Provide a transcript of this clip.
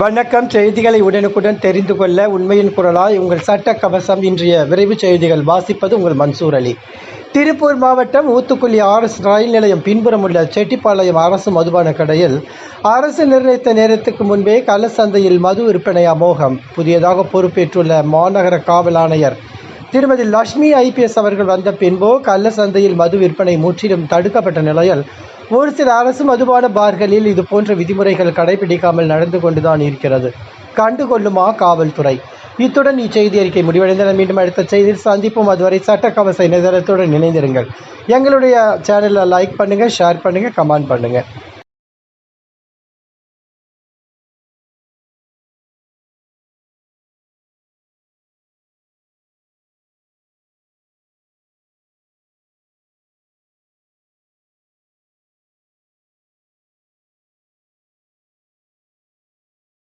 வணக்கம் செய்திகளை உடனுக்குடன் தெரிந்து கொள்ள உண்மையின் குரலாய் உங்கள் சட்ட கவசம் இன்றைய விரைவு செய்திகள் வாசிப்பது உங்கள் மன்சூர் அலி. திருப்பூர் மாவட்டம் ஊத்துக்குழி அரசு ரயில் நிலையம் பின்புறம் உள்ள செட்டிப்பாளையம் அரசு மதுபான கடையில் அரசு நிர்ணயித்த நேரத்துக்கு முன்பே கள்ளச்சந்தையில் மது விற்பனை அமோகம். புதியதாக பொறுப்பேற்றுள்ள மாநகர காவல் ஆணையர். திருமதி லட்சுமி ஐபிஎஸ் அவர்கள் வந்த பின்போ கள்ளச்சந்தையில் மது விற்பனை முற்றிலும் தடுக்கப்பட்ட நிலையில் ஒரு சில அரசு மதுபான பார்களில் இது போன்ற விதிமுறைகள் கடைபிடிக்காமல் நடந்து கொண்டுதான் இருக்கிறது. கண்டுகொள்ளுமா காவல்துறை? இத்துடன் இச்செய்தி அறிக்கை முடிவடைந்தன. மீண்டும் அடுத்த செய்தியில் சந்திப்போம். அதுவரை சட்டக்கவச கவச நிதனத்துடன் இணைந்திருங்கள். எங்களுடைய சேனலை லைக் பண்ணுங்கள் ஷேர் பண்ணுங்கள் கமெண்ட் பண்ணுங்கள்